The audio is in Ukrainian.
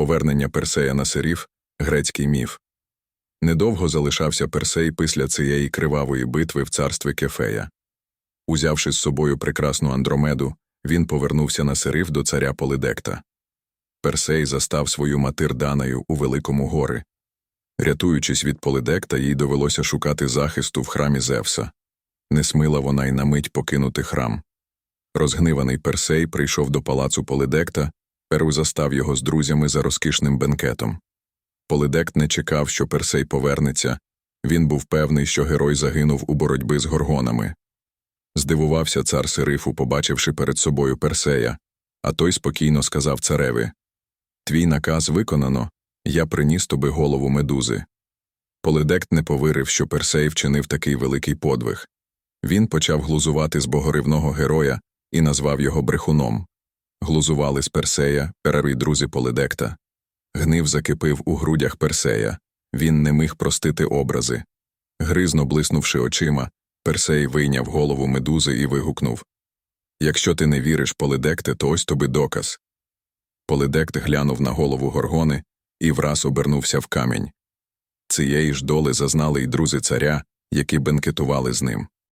Повернення Персея на сирів грецький міф. Недовго залишався Персей після цієї кривавої битви в царстві Кефея. Узявши з собою прекрасну Андромеду, він повернувся на сирив до царя Полидекта. Персей застав свою матир Даною у Великому гори. Рятуючись від Полидекта, їй довелося шукати захисту в храмі Зевса. Не смила вона й на мить покинути храм. Розгниваний Персей прийшов до палацу Полидекта, Перу застав його з друзями за розкішним бенкетом. Полидект не чекав, що Персей повернеться, він був певний, що герой загинув у боротьбі з горгонами. Здивувався цар Сирифу, побачивши перед собою Персея, а той спокійно сказав цареві Твій наказ виконано, я приніс тобі голову медузи. Полидект не повірив, що Персей вчинив такий великий подвиг. Він почав глузувати з богоривного героя і назвав його брехуном. Глузували з Персея, перерві друзі Полидекта. Гнив закипив у грудях Персея. Він не міг простити образи. Гризно блиснувши очима, Персей вийняв голову медузи і вигукнув Якщо ти не віриш, Полидекте, то ось тобі доказ. Полидект глянув на голову горгони і враз обернувся в камінь. Цієї ж доли зазнали й друзі царя, які бенкетували з ним.